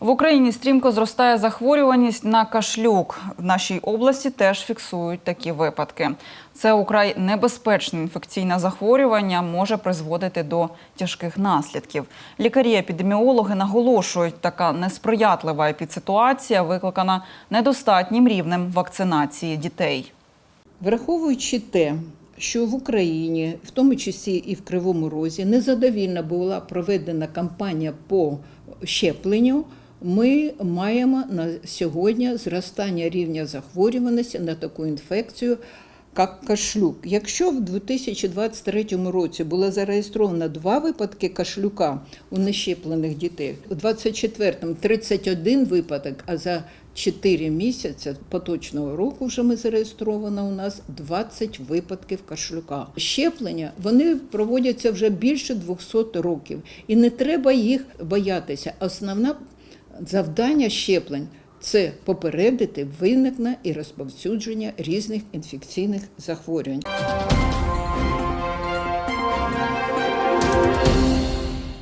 В Україні стрімко зростає захворюваність на кашлюк. В нашій області теж фіксують такі випадки. Це украй небезпечне інфекційне захворювання може призводити до тяжких наслідків. Лікарі-епідеміологи наголошують, така несприятлива епідситуація викликана недостатнім рівнем вакцинації дітей. Враховуючи те, що в Україні, в тому числі і в Кривому Розі, незадовільна була проведена кампанія по щепленню, ми маємо на сьогодні зростання рівня захворюваності на таку інфекцію. Як кашлюк. Якщо в 2023 році було зареєстровано два випадки кашлюка у нещеплених дітей, у 2024 – 31 випадок, а за 4 місяці поточного року вже ми зареєстровано у нас 20 випадків кашлюка. Щеплення вони проводяться вже більше 200 років, і не треба їх боятися. Основне завдання щеплень це попередити виникнення і розповсюдження різних інфекційних захворювань.